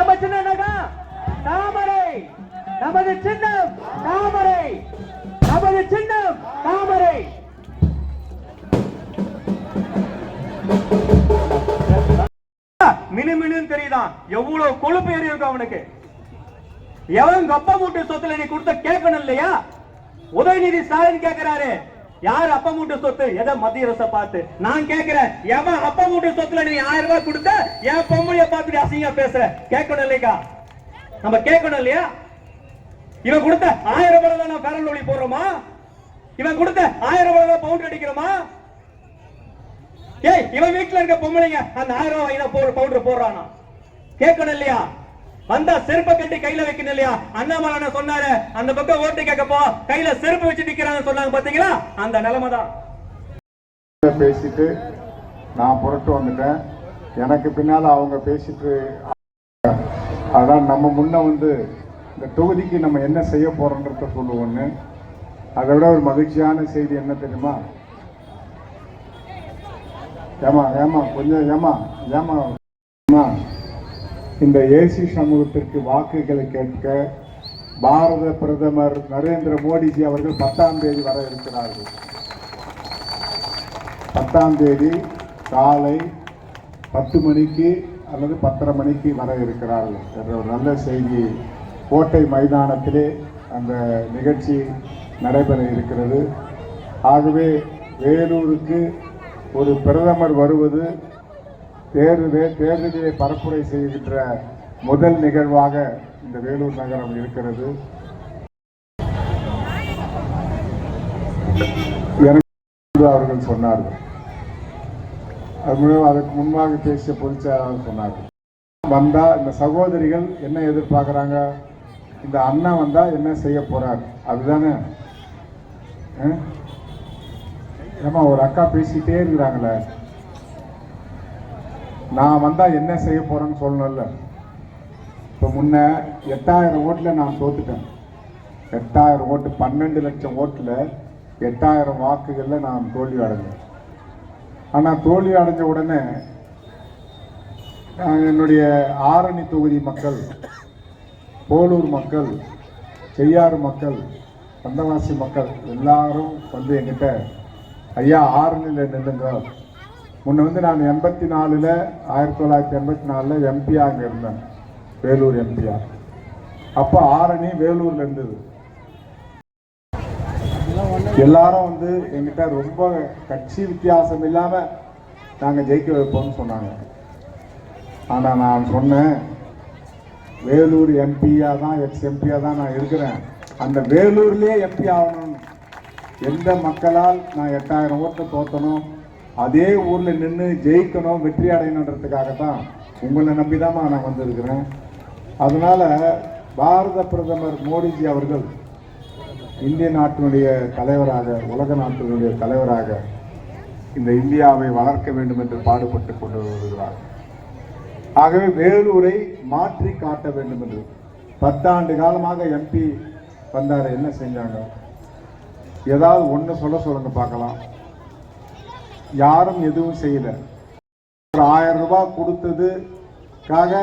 நம்ம சின்ன சின்னனகா தாமரை. நமது சின்னம் தாமரை. நமது சின்னம் தாமரை. மினுமினு தெரியுதான் எவ்வளவு கொழுப்பு ஏறி இருக்கும் அவனுக்கு. எவன் கப்ப மூட்டை சொத்துல நீ கொடுத்த கேட்கணும் இல்லையா? உதயநிதி ஸ்டாலின் கேட்கிறாரு யார் அப்ப மூட்டு சொத்து? எதை மத்திய அரசை பார்த்து. நான் கேட்கிறேன் எவன் அப்ப மூட்டு சொத்துல நீ ஆயிரம் ரூபாய் கொடுத்த? என் பொம்மைய பார்த்துட்டு அசிங்க பேசுற. கேட்கணும் இல்லையா நம்ம கேட்கணும் இல்லையா? இவன் கொடுத்த ஆயிரம் ரூபாய் தான் நான் பேரல் ஒளி போடுறோமா? இவன் கொடுத்த ஆயிரம் ரூபாய் தான் பவுண்டர் அடிக்கிறோமா? ஏய் இவன் வீட்டுல இருக்க பொம்பளைங்க அந்த ஆயிரம் ரூபாய் வாங்கினா பவுடர் போடுறானா? கேட்கணும் இல்லையா? வந்தா செருப்பை கட்டி கையில வைக்கணும் இல்லையா? அண்ணாமலை சொன்னாரு அந்த பக்கம் ஓட்டு கேட்கப்போ கையில செருப்பு வச்சு நிக்கிறாங்க சொன்னாங்க பாத்தீங்களா? அந்த நிலைமை தான் பேசிட்டு நான் புரட்டு வந்துட்டேன். எனக்கு பின்னால அவங்க பேசிட்டு அதான் நம்ம முன்ன வந்து இந்த தொகுதிக்கு நம்ம என்ன செய்ய போறோன்றத சொல்லுவோன்னு. அதை விட ஒரு மகிழ்ச்சியான செய்தி என்ன தெரியுமா? ஏமா ஏமா கொஞ்சம் ஏமா ஏமா ஏமா இந்த ஏசி சமூகத்திற்கு வாக்குகளை கேட்க பாரத பிரதமர் நரேந்திர மோடிஜி அவர்கள் பத்தாம் தேதி வர இருக்கிறார்கள். பத்தாம் தேதி காலை பத்து மணிக்கு அல்லது பத்தரை மணிக்கு வர இருக்கிறார்கள். என்ற ஒரு நல்ல செய்தி கோட்டை மைதானத்திலே அந்த நிகழ்ச்சி நடைபெற இருக்கிறது. ஆகவே வேலூருக்கு ஒரு பிரதமர் வருவது தேர்தலே தேர்தலிலே பரப்புரை செய்கின்ற முதல் நிகழ்வாக இந்த வேலூர் நகரம் இருக்கிறது. எனக்கு அவர்கள் சொன்னார்கள். அது மூலம் அதற்கு முன்பாக பேசிய பொதுச்செயலாளர் சொன்னார்கள். வந்தா இந்த சகோதரிகள் என்ன எதிர்பார்க்குறாங்க? இந்த அண்ணன் வந்தா என்ன செய்ய போறார்? அதுதானே? ஆ? ஏம்மா ஒரு அக்கா பேசிட்டே இருக்கிறாங்களே. நான் வந்தால் என்ன செய்ய போகிறேன்னு சொல்லணும்ல. இப்போ முன்ன எட்டாயிரம் ஓட்டில் நான் தோத்துட்டேன். எட்டாயிரம் ஓட்டு பன்னெண்டு லட்சம் ஓட்டில் எட்டாயிரம் வாக்குகளில் நான் தோல்வி அடைஞ்சேன். ஆனால் தோல்வி அடைஞ்ச உடனே என்னுடைய ஆரணி தொகுதி மக்கள் போலூர் மக்கள் செய்யாறு மக்கள் வந்தவாசி மக்கள் எல்லாரும் வந்து என்கிட்ட ஐயா ஆரணியில் நின்றுங்க முன்ன வந்து நான் எண்பத்தி நாலில் ஆயிரத்தி தொள்ளாயிரத்தி எண்பத்தி நாலில் எம்பியா அங்கே இருந்தேன். வேலூர் எம்பியா அப்போ ஆரணி வேலூரில் இருந்தது. எல்லாரும் வந்து என்கிட்ட ரொம்ப கட்சி வித்தியாசம் இல்லாமல் நாங்கள் ஜெயிக்க வைப்போம்னு சொன்னாங்க. ஆனால் நான் சொன்னேன் வேலூர் எம்பியா தான் எக்ஸ் எம்பியாக தான் நான் இருக்கிறேன். அந்த வேலூர்லேயே எம்பி ஆகணும். எந்த மக்களால் நான் எட்டாயிரம் ஓட்டு தோத்தணும் அதே ஊரில் நின்று ஜெயிக்கணும் வெற்றி அடையணுன்றதுக்காக தான் உங்களை நம்பி நான் வந்திருக்கிறேன். அதனால் பாரத பிரதமர் மோடிஜி அவர்கள் இந்திய நாட்டினுடைய தலைவராக உலக நாட்டினுடைய தலைவராக இந்த இந்தியாவை வளர்க்க வேண்டும் என்று பாடுபட்டு கொண்டு வருகிறார் ஆகவே வேலூரை மாற்றி காட்ட வேண்டும் என்று. பத்தாண்டு காலமாக எம்பி வந்தார் என்ன செஞ்சாங்க? ஏதாவது ஒன்று சொல்ல சொல்லுங்க பார்க்கலாம். யாரும் எதுவும் செய்யல. ஒரு ஆயிரம் ரூபாய் கொடுத்ததுக்காக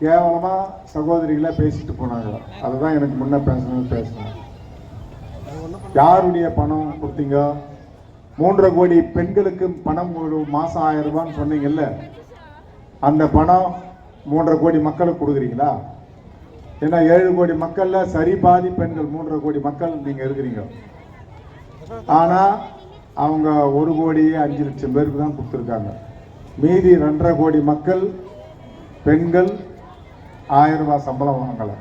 கேவலமா சகோதரிகளை பேசிட்டு போனாங்க. அதுதான் எனக்கு முன்ன பேசணும்னு பேசினேன். யாருடைய பணம் கொடுத்தீங்க? மூன்றரை கோடி பெண்களுக்கு பணம் ஒரு மாசம் ஆயிரம் ரூபான்னு சொன்னீங்கல்ல. அந்த பணம் மூன்றரை கோடி மக்களுக்கு கொடுக்குறீங்களா? ஏன்னா ஏழு கோடி மக்கள்ல சரி பாதி பெண்கள் மூன்றரை கோடி மக்கள் நீங்க இருக்கிறீங்க. ஆனா அவங்க ஒரு கோடி அஞ்சு லட்சம் பேருக்கு தான் கொடுத்துருக்காங்க. மீதி ரெண்டரை கோடி மக்கள் பெண்கள் ஆயிரம் ரூபாய் சம்பளம் வாங்கலை.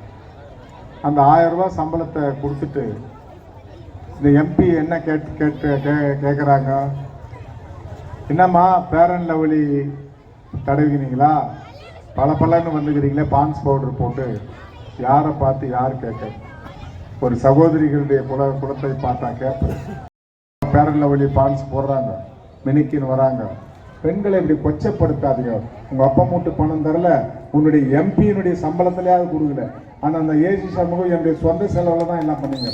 அந்த ஆயிரம் ரூபாய் சம்பளத்தை கொடுத்துட்டு இந்த எம்பி என்ன கேட்டு கேட்டு கே கேட்குறாங்க என்னம்மா பேரன் லவ்லி தடவிக்கிறீங்களா? பல பலன்னு வந்துக்கிறீங்களே பான்ஸ் பவுடர் போட்டு. யாரை பார்த்து யார் கேட்க? ஒரு சகோதரிகளுடைய குல குலத்தை பார்த்தா கேட்பேன். பேரன்ல வழி பான்ஸ் போடுறாங்க. மினிக்கின்னு வராங்க. பெண்களை இப்படி கொச்சப்படுத்தாதீங்க. உங்க அப்பா மூட்டு பணம் தரல. உன்னுடைய எம்பியினுடைய சம்பளத்திலேயாவது கொடுக்கல. ஆனால் அந்த ஏசி சமூகம் என்னுடைய சொந்த செலவில் தான் என்ன பண்ணீங்க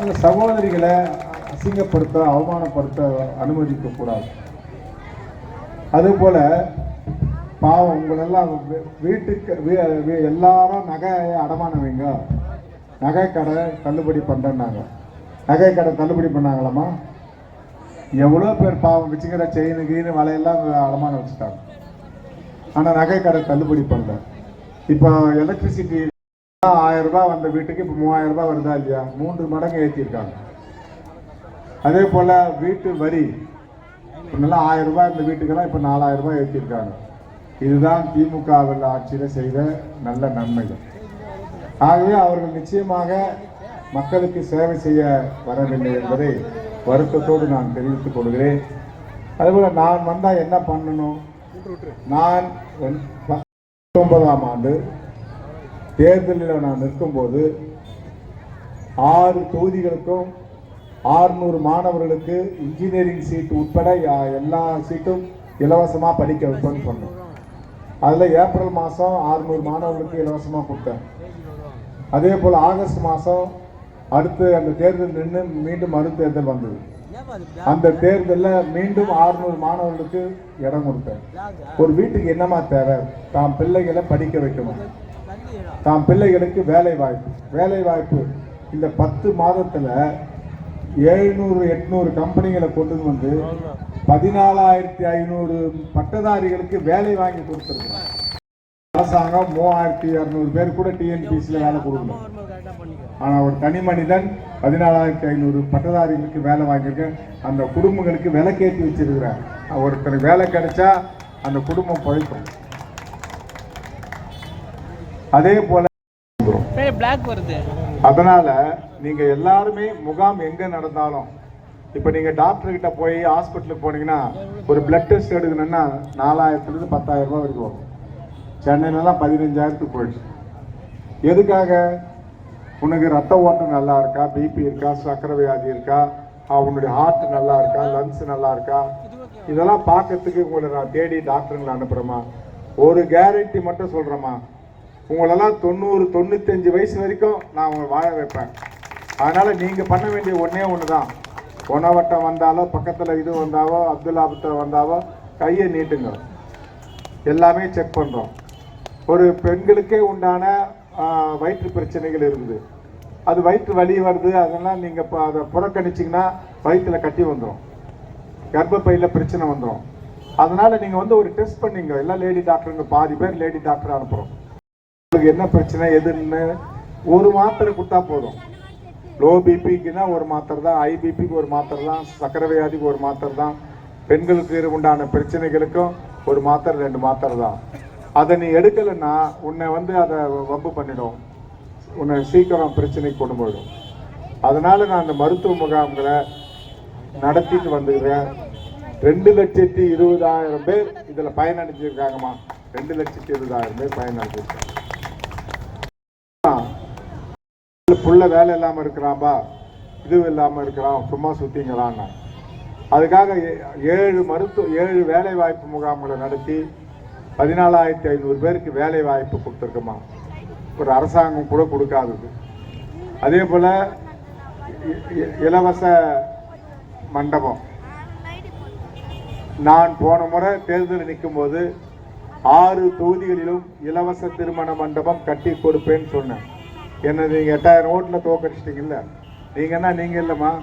அந்த சகோதரிகளை அசிங்கப்படுத்த அவமானப்படுத்த அனுமதிக்க கூடாது பாவம் உங்களெல்லாம் வீட்டுக்கு வீ- எல்லாரும் நகை அடமானம் நகை கடை தள்ளுபடி பண்ணுறேன்னாங்க நகை கடை தள்ளுபடி பண்ணாங்களாம்மா? எவ்வளோ பேர் பாவம் வச்சுக்கிற செயின் கீனு வலையெல்லாம் அலமான வச்சுட்டாங்க. ஆனால் நகை கடை தள்ளுபடி பண்ணல. இப்போ எலக்ட்ரிசிட்டி ஆயிரம் ரூபாய் வந்த வீட்டுக்கு இப்போ மூவாயிரம் ரூபாய் வருதா இல்லையா? மூன்று மடங்கு ஏற்றிருக்காங்க அதே போல் வீட்டு வரி முன்னெல்லாம் ஆயிரம் ரூபாய் இந்த வீட்டுக்கெல்லாம் இப்போ நாலாயிரம் ரூபாய் ஏற்றிருக்காங்க இதுதான் திமுகவில் ஆட்சியில் செய்த நல்ல நன்மைகள். ஆகவே அவர்கள் நிச்சயமாக மக்களுக்கு சேவை செய்ய வரவில்லை என்பதை வருத்தத்தோடு நான் தெரிவித்துக் கொள்கிறேன். அதுபோல் நான் வந்தால் என்ன பண்ணணும்? நான் பத்தொன்பதாம் ஆண்டு தேர்தலில் நான் நிற்கும்போது ஆறு தொகுதிகளுக்கும் ஆறுநூறு மாணவர்களுக்கு இன்ஜினியரிங் சீட் உட்பட யா- எல்லா சீட்டும் இலவசமாக படிக்க வைப்பேன்னு சொன்னேன். அதில் ஏப்ரல் மாதம் ஆறுநூறு மாணவர்களுக்கு இலவசமாக கொடுத்தேன். அதே போல் ஆகஸ்ட் மாதம் அடுத்து அந்த தேர்தல் நின்று மீண்டும் மறுதேர்தல் வந்தது. அந்த தேர்தலில் மீண்டும் ஆறுநூறு மாணவர்களுக்கு இடம் கொடுத்தேன். ஒரு வீட்டுக்கு என்னமா தேவை? தாம் பிள்ளைகளை படிக்க வைக்கணும். தாம் பிள்ளைகளுக்கு வேலை வாய்ப்பு வேலை வாய்ப்பு இந்த பத்து மாதத்துல எழுநூறு எட்நூறு கம்பெனிகளை கொண்டு வந்து பதினாலாயிரத்தி ஐநூறு பட்டதாரிகளுக்கு வேலை வாங்கி கொடுத்துருக்கோம் அரசாங்கம் மூவாயிரத்தி இரநூறு பேர் கூட டிஎன்பிசியில் வேலை கொடுக்கணும் ஆனால் ஒரு தனி மனிதன் பதினாலாயிரத்தி ஐநூறு பட்டதாரிகளுக்கு வேலை வாங்கியிருக்கேன். அந்த குடும்பங்களுக்கு விலைக்கேற்றி வச்சிருக்கிறேன். ஒருத்தருக்கு வேலை கிடைச்சா அந்த குடும்பம் பழைக்கும் அதே போல அதனால நீங்க எல்லாருமே முகாம் எங்க நடந்தாலும் இப்ப நீங்க டாக்டர் கிட்ட போய் ஹாஸ்பிட்டலுக்கு போனீங்கன்னா ஒரு பிளட் டெஸ்ட் எடுக்கணும்னா நாலாயிரத்துல இருந்து பத்தாயிரம் ரூபாய் வரைக்கும் வரும். சென்னையிலலாம் பதினஞ்சாயிரத்துக்கு போயிடுச்சு. எதுக்காக? உனக்கு ரத்த ஓட்டம் நல்லா இருக்கா? பிபி இருக்கா? சக்கரை வியாதி இருக்கா? அவனுடைய உன்னுடைய ஹார்ட் நல்லா இருக்கா? லங்ஸ் நல்லா இருக்கா? இதெல்லாம் பார்க்கறதுக்கு உங்களை நான் தேடி டாக்டருங்களை அனுப்புகிறேம்மா ஒரு கேரண்டி மட்டும் சொல்கிறேம்மா உங்களெல்லாம் தொண்ணூறு தொண்ணூத்தஞ்சு வயசு வரைக்கும் நான் உங்களை வாழ வைப்பேன். அதனால் நீங்கள் பண்ண வேண்டிய ஒன்றே ஒன்று தான் உணவட்டம் வந்தாலோ பக்கத்தில் இது வந்தாவோ அப்துல்லாபத்தில் வந்தாவோ கையை நீட்டுங்க. எல்லாமே செக் பண்ணுறோம் ஒரு பெண்களுக்கே உண்டான வயிற்று பிரச்சனைகள் இருந்தது அது வயிற்று வலி வருது அதெல்லாம் நீங்கள் இப்போ அதை புறக்கணிச்சிங்கன்னா வயிற்றில் கட்டி வந்துடும் கர்ப்பப்பையில் பிரச்சனை வந்துடும் அதனால் நீங்கள் வந்து ஒரு டெஸ்ட் பண்ணீங்க. எல்லாம் லேடி டாக்டருங்க பாதி பேர் லேடி டாக்டர் அனுப்புகிறோம் உங்களுக்கு என்ன பிரச்சனை எதுன்னு ஒரு மாத்திரை கொடுத்தா போதும். லோ பிபிக்குன்னா ஒரு மாத்திரை தான் ஹை பிபிக்கு ஒரு மாத்திரை தான் சக்கரை வியாதிக்கு ஒரு மாத்திரை தான் பெண்களுக்கு உண்டான பிரச்சனைகளுக்கும் ஒரு மாத்திரை ரெண்டு மாத்திரை தான். அதை நீ எடுக்கலைன்னா உன்னை வந்து அதை வம்பு பண்ணிடும். உன்னை சீக்கிரம் பிரச்சனைக்கு கொண்டு போயிடும். அதனால் நான் அந்த மருத்துவ முகாம்களை நடத்திட்டு வந்துக்கிறேன். ரெண்டு லட்சத்தி இருபதாயிரம் பேர் இதில் பயனடைஞ்சிருக்காங்கம்மா. ரெண்டு லட்சத்தி இருபதாயிரம் பேர் பயனடைஞ்சிருக்காங்க. புள்ள வேலை இல்லாமல் இருக்கிறான்பா. இது இல்லாமல் இருக்கிறான். சும்மா சுற்றிங்கிறான்னு அதுக்காக ஏ- ஏழு மருத்துவ ஏழு வேலை வாய்ப்பு முகாம்களை நடத்தி பதினாலாயிரத்தி ஐநூறு பேருக்கு வேலை வாய்ப்பு கொடுத்துருக்கோமா? ஒரு அரசாங்கம் கூட கொடுக்காதது அதே போல் இ- இ- இலவச மண்டபம். நான் போன முறை தேர்தல் நிற்கும்போது ஆறு தொகுதிகளிலும் இலவச திருமண மண்டபம் கட்டி கொடுப்பேன்னு சொன்னேன். என்ன நீங்கள் எட்டாயிரம் ஓட்டில் தோக்கடிச்சிட்டிங்கல்ல? நீங்கன்னா என்ன இல்லைம்மா?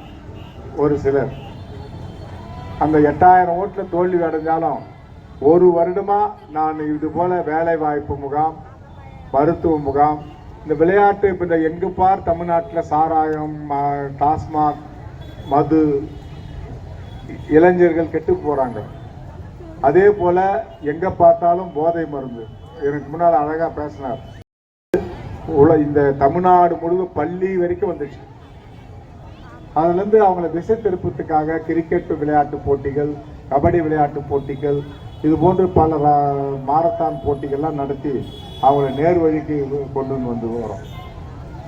ஒரு சிலர். அந்த எட்டாயிரம் ஓட்டில் தோல்வி அடைஞ்சாலும் ஒரு வருடமா நான் இது போல வேலை வாய்ப்பு முகாம் மருத்துவ முகாம் இந்த விளையாட்டு இப்போ இந்த எங்கு பார் தமிழ்நாட்டில் சாராயம் டாஸ்மாக் மது இளைஞர்கள் கெட்டு போகிறாங்க அதே போல எங்கே பார்த்தாலும் போதை மருந்து. எனக்கு முன்னால் அழகாக பேசினார். உல- இந்த தமிழ்நாடு முழுவதும் பள்ளி வரைக்கும் வந்துச்சு. அதுலேருந்து அவங்கள திசை திருப்பத்துக்காக கிரிக்கெட் விளையாட்டு போட்டிகள் கபடி விளையாட்டு போட்டிகள் இது போன்று பல மாரத்தான் போட்டிகள்லாம் நடத்தி அவங்கள நேர் வழிக்கு கொண்டு வந்து வரோம்.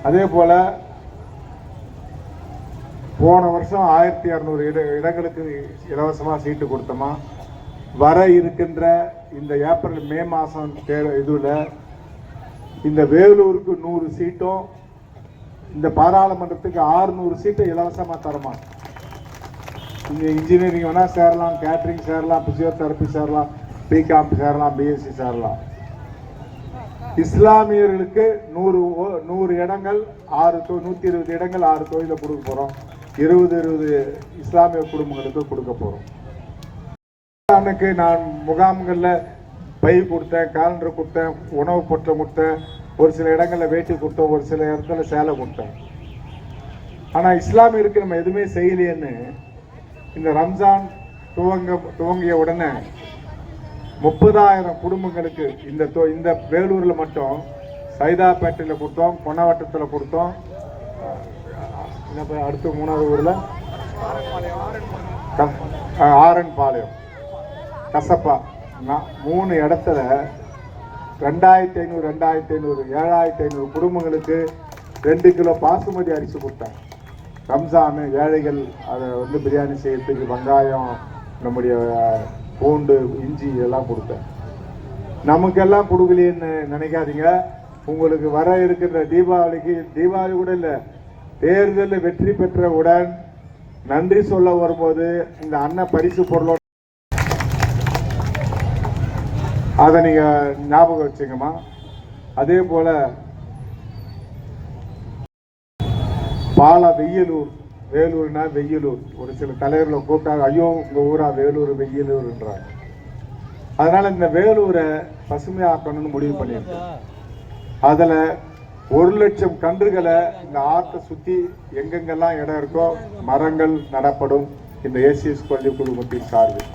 அதே போல் போன வருஷம் ஆயிரத்தி இரநூறு இட இடங்களுக்கு இலவசமாக சீட்டு கொடுத்தோமா? வர இருக்கின்ற இந்த ஏப்ரல் மே மாதம் தே இதில் இந்த வேலூருக்கு நூறு சீட்டும் இந்த பாராளுமன்றத்துக்கு 600 சீட்டை இலவசமாக தரமா? இங்கே இன்ஜினியரிங் வேணால் சேரலாம் கேட்ரிங் சேரலாம் பிசியோதெரப்பி சேரலாம் பிகாம் சேரலாம் பிஎஸ்சி சேரலாம். இஸ்லாமியர்களுக்கு நூறு ஓ- நூறு இடங்கள் ஆறு தொ நூற்றி இருபது இடங்கள் ஆறு தொழிலை கொடுக்க போகிறோம் இருபது இருபது இஸ்லாமிய குடும்பங்களுக்கு கொடுக்க போகிறோம் ரமலானுக்கு நான் முகாம்களில் பை கொடுத்தேன் காலண்டர் கொடுத்தேன் உணவு பொட்டலம் கொடுத்தேன் ஒரு சில இடங்களில் வேட்டி கொடுத்தோம் ஒரு சில இடத்துல சேலை கொடுத்தேன். ஆனால் இஸ்லாமியருக்கு நம்ம எதுவுமே செய்யலையேன்னு இந்த ரம்ஜான் துவங்க துவங்கிய உடனே முப்பதாயிரம் குடும்பங்களுக்கு இந்த இந்த வேலூரில் மட்டும் சைதாப்பேட்டையில் கொடுத்தோம் கொணவட்டத்தில் கொடுத்தோம். என்ன அடுத்து மூணாவது ஊரில்? ஆரன் பாளையம் கசப்பா. நான் மூணு இடத்துல ரெண்டாயிரத்தி ஐநூறு ரெண்டாயிரத்தி ஐநூறு ஏழாயிரத்தி ஐநூறு குடும்பங்களுக்கு ரெண்டு கிலோ பாசுமதி அரிசி கொடுத்தேன். ரம்ஜானு ஏழைகள் அதை வந்து பிரியாணி செய்யறதுக்கு வெங்காயம் நம்முடைய பூண்டு இஞ்சி இதெல்லாம் கொடுத்தேன் நமக்கெல்லாம் கொடுக்கலன்னு நினைக்காதீங்க. உங்களுக்கு வர இருக்கின்ற தீபாவளிக்கு தீபாவளி கூட இல்லை தேர்தலில் வெற்றி பெற்றவுடன் நன்றி சொல்ல வரும்போது இந்த அண்ணன் பரிசு பொருளோட அதை நீங்கள் ஞாபகம் வச்சுங்கம்மா. அதே போல் பாலா வெய்யலூர் வேலூர்னா வெயிலூர். ஒரு சில தலைவர்களை கூப்பிட்டாங்க ஐயோ உங்கள் ஊரா வேலூர் வெயிலூர்ன்றாங்க. அதனால இந்த வேலூரை பசுமையாக்கணும்னு முடிவு பண்ணியிருக்கோம். அதில் ஒரு லட்சம் கன்றுகளை இந்த ஆற்றை சுற்றி எங்கெங்கெல்லாம் இடம் இருக்கோ மரங்கள் நடப்படும் இந்த ஏசிஎஸ் பள்ளி குழுமத்தின் சார்பில்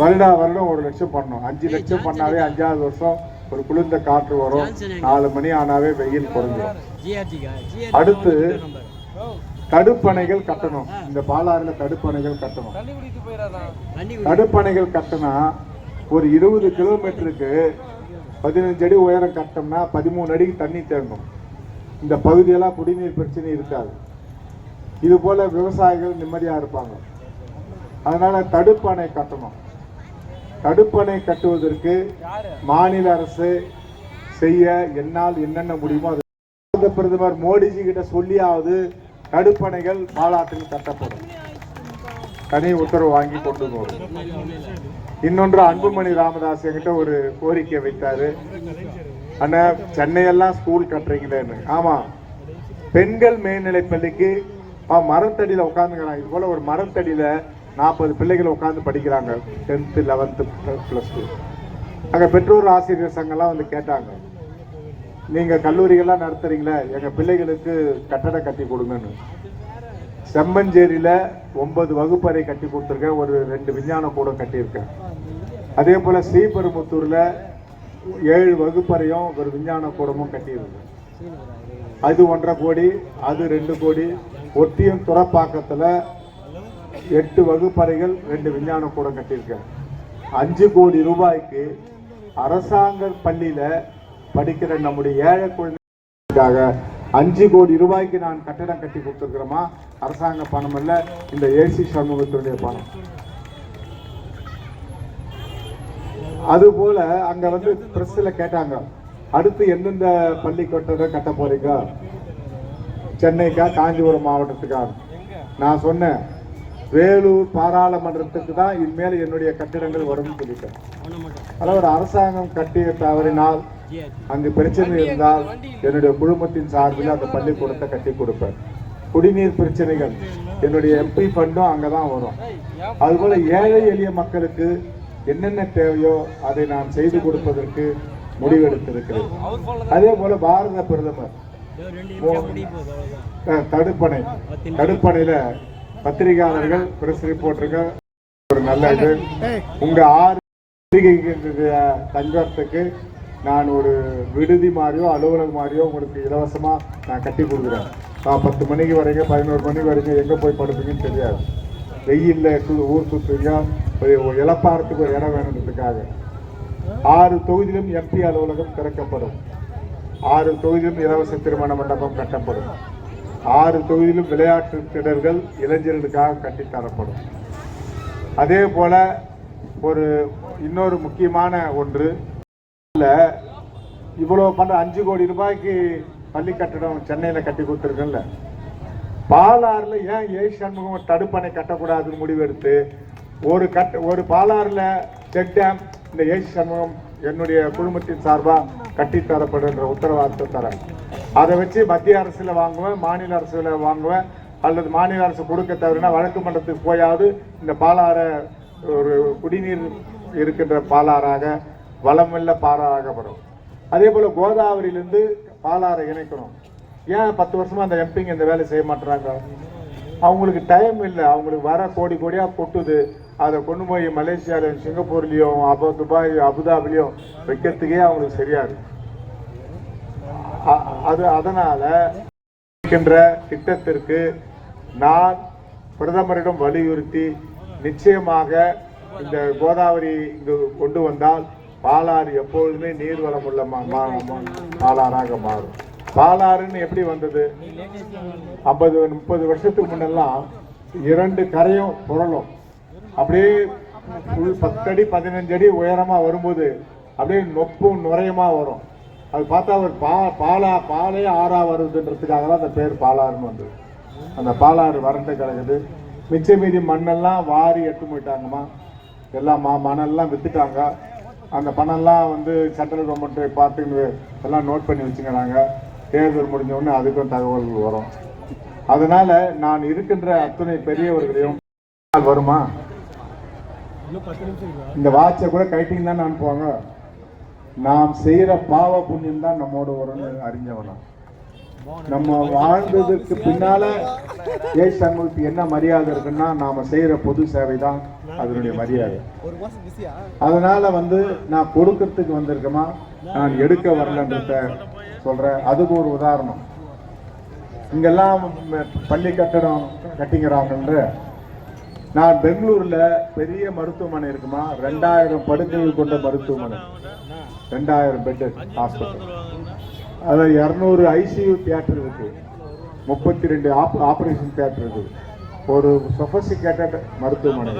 வருடா வருடம் ஒரு லட்சம் பண்ணோம். அஞ்சு லட்சம் பண்ணாவே அஞ்சாவது வருஷம் ஒரு குளிர்ந்த காற்று வரும். நாலு மணி ஆனாவே வெயில் குறைஞ்சிடும் அடுத்து தடுப்பணைகள் கட்டணும். இந்த பாலாறுல தடுப்பணைகள் கட்டணும். தடுப்பணைகள் கட்டினா ஒரு இருபது கிலோமீட்டருக்கு பதினஞ்சு அடி உயரம் கட்டோம்னா பதிமூணு அடிக்கு தண்ணி தேங்கும். இந்த பகுதியெல்லாம் குடிநீர் பிரச்சனை இருக்காது. இது போல விவசாயிகள் நிம்மதியா இருப்பாங்க. அதனால தடுப்பணை கட்டணும். தடுப்பணை கட்டுவதற்கு மாநில அரசு செய்ய என்னால் என்னென்ன முடியுமோ அது பாரத பிரதமர் மோடிஜி கிட்ட சொல்லியாவது தடுப்பணைகள் பாலாற்றில் கட்டப்படும் தனி உத்தரவு வாங்கி கொண்டு போகும் இன்னொன்று அன்புமணி ராமதாஸ் என்கிட்ட ஒரு கோரிக்கை வைத்தாரு. அண்ணா சென்னையெல்லாம் ஸ்கூல் கட்டுறீங்களேன்னு. ஆமா. பெண்கள் மேல்நிலை பள்ளிக்கு ஆ, மரத்தடியில உட்காந்துக்கிறாங்க. இது போல ஒரு மரத்தடியில நாற்பது பிள்ளைகள் உட்காந்து படிக்கிறாங்க. டென்த்து லெவன்த்து ப்ளஸ் டூ அங்கே பெற்றோர் ஆசிரியர் சங்கம்லாம் வந்து கேட்டாங்க. நீங்கள் கல்லூரிகள்லாம் நடத்துறீங்களே எங்கள் பிள்ளைகளுக்கு கட்டடம் கட்டி கொடுங்கன்னு. செம்மஞ்சேரியில் ஒன்பது வகுப்பறை கட்டி கொடுத்துருக்கேன் ஒரு ரெண்டு விஞ்ஞான கூடம் கட்டியிருக்கேன். அதே போல் ஸ்ரீபெரும்புத்தூரில் ஏழு வகுப்பறையும் ஒரு விஞ்ஞான கூடமும் கட்டியிருக்கேன். அது ஒன்றரை கோடி அது ரெண்டு கோடி ஒட்டியும் துறப்பாக்கத்தில் எட்டு வகுப்பறைகள் ரெண்டு விஞ்ஞான கூடம் கட்டியிருக்கேன். அஞ்சு கோடி ரூபாய்க்கு அரசாங்க பள்ளியில் படிக்கிற நம்முடைய ஏழை குழந்தைகளுக்காக அஞ்சு கோடி ரூபாய்க்கு நான் கட்டடம் கட்டி கொடுத்துருக்கிறோமா? அரசாங்க பணம் அல்ல இந்த ஏசி சண்முகத்தினுடைய பணம். அதுபோல அங்க வந்து பிரஸ்ல கேட்டாங்க அடுத்து எந்தெந்த பள்ளி கட்டடம் கட்ட போறீங்க? சென்னைக்கா காஞ்சிபுரம் மாவட்டத்துக்கா நான் சொன்னேன் வேலூர் பாராளுமன்றத்துக்கு தான் இனிமேல் என்னுடைய கட்டிடங்கள் வரும்னு சொல்லிட்டேன். அதாவது ஒரு அரசாங்கம் கட்டி தவறினால் அங்கு பிரச்சனை இருந்தால் என்னுடைய குழுமத்தின் சார்பில் அந்த பள்ளிக்கூடத்தை கட்டி கொடுப்பேன். குடிநீர் பிரச்சனைகள். என்னுடைய எம்பி ஃபண்டும் அங்கதான் வரும். அதுபோல ஏழை எளிய மக்களுக்கு என்னென்ன தேவையோ அதை நான் செய்து கொடுப்பதற்கு முடிவெடுத்திருக்கிறேன். அதே போல பாரத பிரதமர் தடுப்பணை. தடுப்பணையில பத்திரிகையாளர்கள் பிரஸ் ரிப்போர்ட்டர்கள் ஒரு நல்ல இது. உங்க ஆறு தங்கறதுக்கு நான் ஒரு விடுதி மாதிரியோ அலுவலகம் மாதிரியோ உங்களுக்கு இலவசமாக நான் கட்டி கொடுக்குறேன். நான் பத்து மணிக்கு வரீங்க பதினோரு மணிக்கு வரீங்க எங்கே போய் படுப்பீங்கன்னு தெரியாது. வெயில்ல ஊர் சுற்றுங்க ஒரு ஒரு ஒரு இடம் வேணுன்றதுக்காக. ஆறு தொகுதியிலும் எம்பி அலுவலகம் திறக்கப்படும். ஆறு தொகுதியிலும் இலவச திருமண மண்டபம் கட்டப்படும். ஆறு தொகுதியிலும் விளையாட்டு திடர்கள் இளைஞர்களுக்காக கட்டித்தரப்படும் அதே போல் ஒரு இன்னொரு முக்கியமான ஒன்று இல்லை இவ்வளவு பண்ற அஞ்சு கோடி ரூபாய்க்கு பள்ளி கட்டடம் சென்னையில கட்டி கொடுத்துருக்கேன்ல. பாலாறுல ஏன் ஏ சண்முகம் தடுப்பணை கட்டக்கூடாதுன்னு முடிவெடுத்து ஒரு கட் ஒரு பாலாறுல செக் டேம் இந்த ஏசி சண்முகம் என்னுடைய குழுமத்தின் சார்பா கட்டித் தரப்படுன்ற உத்தரவாதத்தை தரேன் அதை வச்சு மத்திய அரசுல வாங்குவேன் மாநில அரசுல வாங்குவேன் அல்லது மாநில அரசு கொடுக்க தவறுனா வழக்கு மன்றத்துக்கு போயாவது இந்த பாலாற ஒரு குடிநீர் இருக்கின்ற பாலாறாக வளமில்ல பாலாறாகப்படும் அதே போல் கோதாவரியிலேருந்து பாலாறை இணைக்கணும். ஏன் பத்து வருஷமா அந்த எம்பிங்க இந்த வேலை செய்ய மாட்டாங்க அவங்களுக்கு டைம் இல்லை. அவங்களுக்கு வர கோடி கோடியாக கொட்டுது. அதை கொண்டு போய் மலேசியாலையும் சிங்கப்பூர்லேயும் அபு துபாய் அபுதாபிலையும் வைக்கிறதுக்கே அவங்களுக்கு சரியா இருக்கு அது அதனால் இருக்கின்ற திட்டத்திற்கு நான் பிரதமரிடம் வலியுறுத்தி நிச்சயமாக இந்த கோதாவரி இங்கு கொண்டு வந்தால் பாலாறு எப்பொழுதுமே நீர்வளம் உள்ள மா- பாலாறாக மாறும். பாலாறுன்னு எப்படி வந்தது? ஐம்பது முப்பது வருஷத்துக்கு முன்னெல்லாம் இரண்டு கரையும் புரளும். அப்படியே full பத்தடி பதினஞ்சு அடி உயரமாக வரும்போது அப்படியே நொப்பும் நுரையமாக வரும். அது பார்த்தா ஒரு பா பாலா பாலே ஆறா வருதுன்றதுக்காக தான் அந்த பேர் பாலாறுன்னு வந்தது. அந்த பாலாறு வறண்டு கிடக்குது. மிச்ச மீதி மண்ணெல்லாம் வாரி எட்டு போயிட்டாங்கம்மா. எல்லாம் மா மணல்லாம் விற்றுட்டாங்க அந்த பணம்லாம் வந்து சென்ட்ரல் கவர்மெண்ட் பார்த்து எல்லாம் நோட் பண்ணி வச்சுக்கிறாங்க. தேர்தல் முடிஞ்ச உடனே அதுக்கும் தகவல்கள் வரும். அதனால நான் இருக்கின்ற அத்துணை பெரியவர்களையும் வருமா? இந்த வாட்சை கூட கைட்டிங் தான் அனுப்புவாங்க நாம் செய்கிற பாவ புண்ணியம் தான் நம்மோட வரும்னு அறிஞ்சவனா நம்ம வாழ்ந்ததுக்கு பின்னால ஏ சண்முகத்துக்கு என்ன மரியாதை இருக்குன்னா நாம செய்யற பொது சேவை தான் அதனுடைய மரியாதை. அதனால வந்து நான் கொடுக்கறதுக்கு வந்திருக்கேமா நான் எடுக்க வரலன்றத சொல்றேன். அதுக்கு ஒரு உதாரணம். இங்கெல்லாம் பள்ளி கட்டடம் கட்டிங்கிறாங்கன்ற நான் பெங்களூர்ல பெரிய மருத்துவமனை இருக்குமா ரெண்டாயிரம் படுக்கைகள் கொண்ட மருத்துவமனை. ரெண்டாயிரம் பெட் ஹாஸ்பிட்டல் அதில் இரநூறு ஐசியூ தியேட்டர் இருக்கு. முப்பத்தி ரெண்டு ஆப் ஆப்ரேஷன் தியேட்டர் இருக்கு. ஒரு சொஃபஸ்டிகேட்டட் மருத்துவமனை.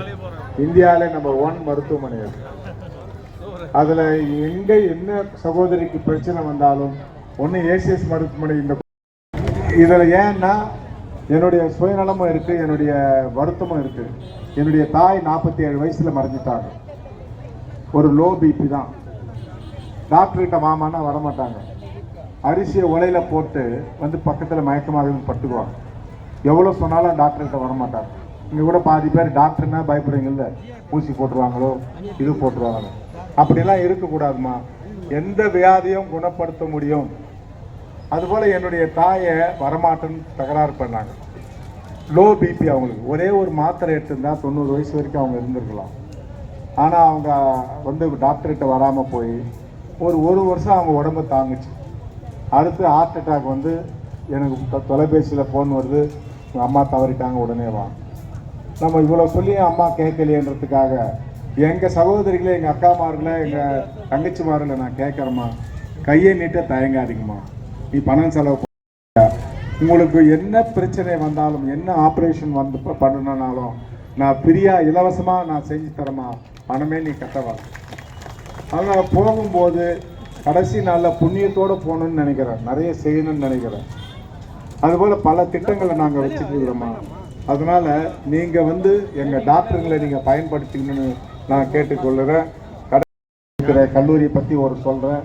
இந்தியாவில் நம்பர் ஒன் மருத்துவமனை அது. அதில் எங்கே என்ன சகோதரிக்கு பிரச்சனை வந்தாலும் ஒன்று ஏசிஎஸ் மருத்துவமனை இந்த இதில் ஏன்னா என்னுடைய சுயநலமும் இருக்குது என்னுடைய வருத்தமும் இருக்குது என்னுடைய தாய் நாற்பத்தி ஏழு வயசில் மறைஞ்சிட்டாங்க ஒரு லோ பிபி தான். டாக்டர்கிட்ட மாமான்னா வரமாட்டாங்க. அரிசியை உலையில் போட்டு வந்து பக்கத்தில் மயக்கமாக பட்டுக்குவாங்க. எவ்வளோ சொன்னாலும் டாக்டர்கிட்ட வரமாட்டாங்க. இங்கே கூட பாதி பேர் டாக்டர்னா பயப்படுறீங்கல்ல? ஊசி போட்டுருவாங்களோ? இது போட்டுருவாங்களோ? அப்படிலாம் இருக்கக்கூடாதுமா. எந்த வியாதியும் குணப்படுத்த முடியும். அதுபோல் என்னுடைய தாயை வரமாட்டேன்னு தகராறு பண்ணாங்க. லோ பிபி அவங்களுக்கு. ஒரே ஒரு மாத்திரை எடுத்திருந்தா தொண்ணூறு வயசு வரைக்கும் அவங்க இருந்திருக்கலாம். ஆனால் அவங்க வந்து டாக்டர்கிட்ட வராமல் போய் ஒரு ஒரு வருஷம் அவங்க உடம்பு தாங்குச்சு. அடுத்து ஹார்ட் அட்டாக் வந்து எனக்கு தொலைபேசியில் ஃபோன் வருது. உங்கள் அம்மா தவறிட்டாங்க உடனே வா. நம்ம இவ்வளோ சொல்லியும் அம்மா கேட்கலையன்றதுக்காக எங்கள் சகோதரிகளே எங்கள் அக்காமார்களை எங்கள் தங்கச்சிமார்களை நான் கேட்குறேம்மா. கையை நீட்ட தயங்காதீங்கம்மா. நீ பணம் செலவு பண்ண. உங்களுக்கு என்ன பிரச்சனை வந்தாலும் என்ன ஆப்ரேஷன் வந்து ப- பண்ணணும்னாலும் நான் ஃப்ரீயாக இலவசமாக நான் செஞ்சு தரேம்மா. பணமே நீ கட்டவா. அதனால் போகும்போது கடைசி நாளில் புண்ணியத்தோடு போகணும்னு நினைக்கிறேன். நிறைய செய்யணும்னு நினைக்கிறேன். அதுபோல் பல திட்டங்களை நாங்கள் வச்சுக்கிறோம்மா அதனால் நீங்கள் வந்து எங்கள் டாக்டருங்களை நீங்கள் பயன்படுத்திக்கணும்னு நான் கேட்டுக்கொள்கிறேன். இருக்கிற கல்லூரியை பற்றி ஒரு சொல்கிறேன்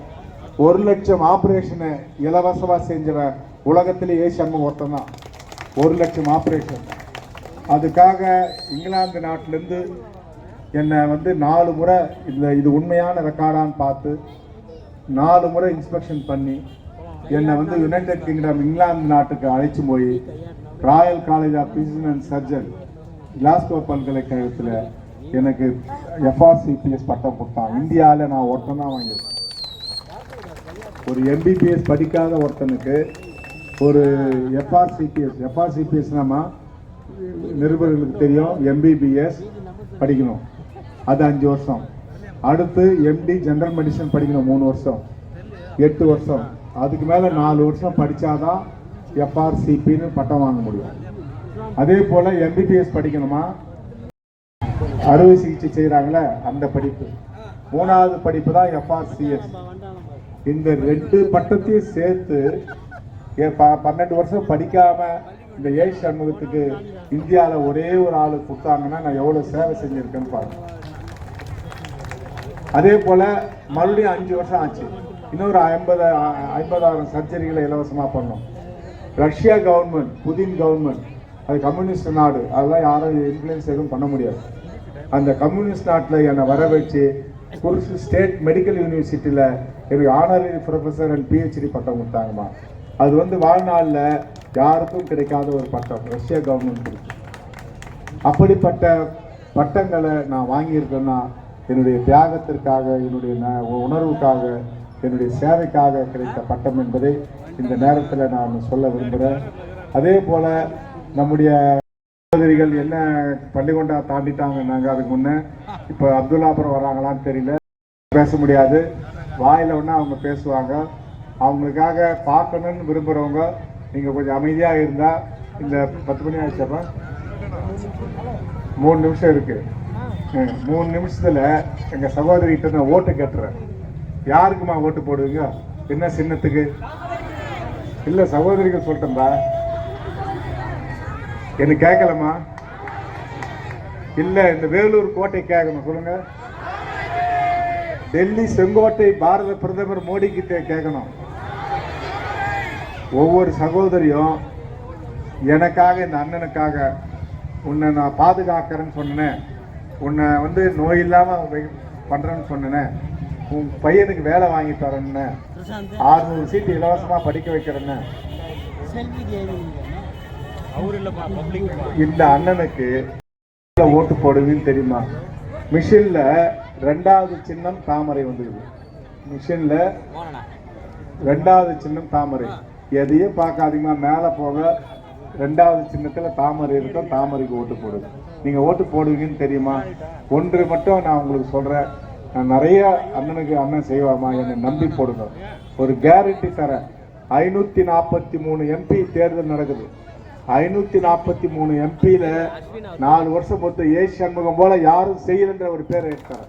ஒரு லட்சம் ஆப்ரேஷனை இலவசமாக செஞ்சவன் உலகத்திலேயே சண்முகம் ஒருத்தன் தான். ஒரு லட்சம் ஆப்ரேஷன். அதுக்காக இங்கிலாந்து நாட்டிலேருந்து என்னை வந்து நாலு முறை இந்த இது உண்மையான ரெக்கார்டான்னு பார்த்து நாலு முறை இன்ஸ்பெக்ஷன் பண்ணி என்னை வந்து யுனைடெட் கிங்டம் இங்கிலாந்து நாட்டுக்கு அழைச்சி போய் royal college of physicians and surgeon Glasgow பல்கலைக்கழகத்தில் எனக்கு எஃப்ஆர்சிபிஎஸ் பட்டம் கொடுத்தான். இந்தியாவில் நான் ஒருத்தன் தான் வாங்கியிருக்கேன். ஒரு எம்பிபிஎஸ் படிக்காத ஒருத்தனுக்கு ஒரு எஃப்ஆர்சிபிஎஸ் எஃப்ஆர்சிபிஎஸ்னாமா நிருபர்களுக்கு தெரியும் எம்பிபிஎஸ் படிக்கணும். அது அஞ்சு வருஷம். அடுத்து எம்டி ஜென்ரல் மெடிசன் படிக்கணும் மூணு வருஷம். எட்டு வருஷம். அதுக்கு மேலே நாலு வருஷம் படித்தாதான் எஃப்ஆர்சிபின்னு பட்டம் வாங்க முடியும். அதே போல் எம்பிபிஎஸ் படிக்கணுமா? அறுவை சிகிச்சை செய்கிறாங்களே அந்த படிப்பு. மூணாவது படிப்பு தான் எஃப்ஆர்சிஎஸ் இந்த ரெண்டு பட்டத்தையும் சேர்த்து ப- பன்னெண்டு வருஷம் படிக்காம இந்த ஏ சண்முகத்துக்கு இந்தியாவில் ஒரே ஒரு ஆள் கொடுத்தாங்கன்னா நான் எவ்வளோ சேவை செஞ்சுருக்கேன்னு பாருங்கள் அதே போல் மறுபடியும் அஞ்சு வருஷம் ஆச்சு. இன்னொரு ஐம்பது ஐம்பதாயிரம் சர்ஜரிகளை இலவசமாக பண்ணோம். ரஷ்யா கவர்மெண்ட் புதின் கவர்மெண்ட் அது கம்யூனிஸ்ட் நாடு. அதெல்லாம் யாரும் இன்ஃப்ளூயன்ஸ் எதுவும் பண்ண முடியாது. அந்த கம்யூனிஸ்ட் நாட்டில் என்னை வர வச்சு குருசு ஸ்டேட் மெடிக்கல் யூனிவர்சிட்டியில் எனக்கு ஆனரரி ப்ரொஃபஸர் அண்ட் பிஹெச்டி பட்டம் கொடுத்தாங்கம்மா. அது வந்து வாழ்நாளில் யாருக்கும் கிடைக்காத ஒரு பட்டம் ரஷ்யா கவர்மெண்ட் கொடுத்து அப்படிப்பட்ட பட்டங்களை நான் வாங்கியிருக்கேன்னா என்னுடைய தியாகத்திற்காக என்னுடைய உணர்வுக்காக என்னுடைய சேவைக்காக கிடைத்த பட்டம் என்பதை இந்த நேரத்தில் நான் சொல்ல விரும்புகிறேன் அதே போல நம்முடைய சகோதரிகள் என்ன பள்ளிக்கொண்டா தாண்டிட்டாங்க நாங்கள் அதுக்கு முன்னே? இப்போ அப்துல்லாபுரம் வராங்களான்னு தெரியல. பேச முடியாது. வாயில ஒன்றா அவங்க பேசுவாங்க. அவங்களுக்காக பார்க்கணும்னு விரும்புகிறவங்க நீங்கள் கொஞ்சம் அமைதியாக இருந்தால் இந்த பத்து மணி ஆயிடுச்சப்பா மூணு நிமிஷம் இருக்குது மூணு நிமிஷத்தில் எங்கள் சகோதரிகிட்ட நான் ஓட்டு கேட்டுறேன். யாருக்குமா ஓட்டு போடுவீங்க? என்ன சின்னத்துக்கு? இல்லை சகோதரிகள் சொல்லிட்டேன்பா எனக்கு கேட்கலம்மா. இல்லை இந்த வேலூர் கோட்டை கேட்கணும் சொல்லுங்க. டெல்லி செங்கோட்டை பாரத பிரதமர் மோடிக்கு கேட்கணும். ஒவ்வொரு சகோதரியும் எனக்காக இந்த அண்ணனுக்காக உன்னை நான் பாதுகாக்கிறேன்னு சொன்னேன். உன்னை வந்து நோய் இல்லாமல் பண்ணுறேன்னு சொன்னேன். உன் பையனுக்கு வேலை வாங்கி தரேன்னு. ஆறுநூறு சீட்டு இலவசமாக படிக்க வைக்கிறேன்னு. இந்த அண்ணனுக்கு ஓட்டு போடுவீன்னு தெரியுமா? மிஷின்ல ரெண்டாவது சின்னம் தாமரை வந்துருது. மிஷின்ல ரெண்டாவது சின்னம் தாமரை. எதையும் பார்க்காதீங்கம்மா மேலே போக ரெண்டாவது சின்னத்துல தாமரை இருக்கும் தாமரைக்கு ஓட்டு போடுது நீங்க ஓட்டு போடுவீங்கன்னு தெரியுமா? ஒன்று மட்டும் நான் உங்களுக்கு சொல்றேன். நான் நிறைய அண்ணனுக்கு அண்ணன் செய்வாமா? என்னை நம்பி போடுங்க. ஒரு கேரண்டி தரேன். ஐநூத்தி நாற்பத்தி மூணு எம்பி தேர்தல் நடக்குது. ஐநூத்தி நாற்பத்தி மூணு எம்பியில நாலு வருஷம் மொத்தம் ஏ சண்முகம் போல யாரும் செய்யலன்ற ஒரு பேரை எடுத்தார்.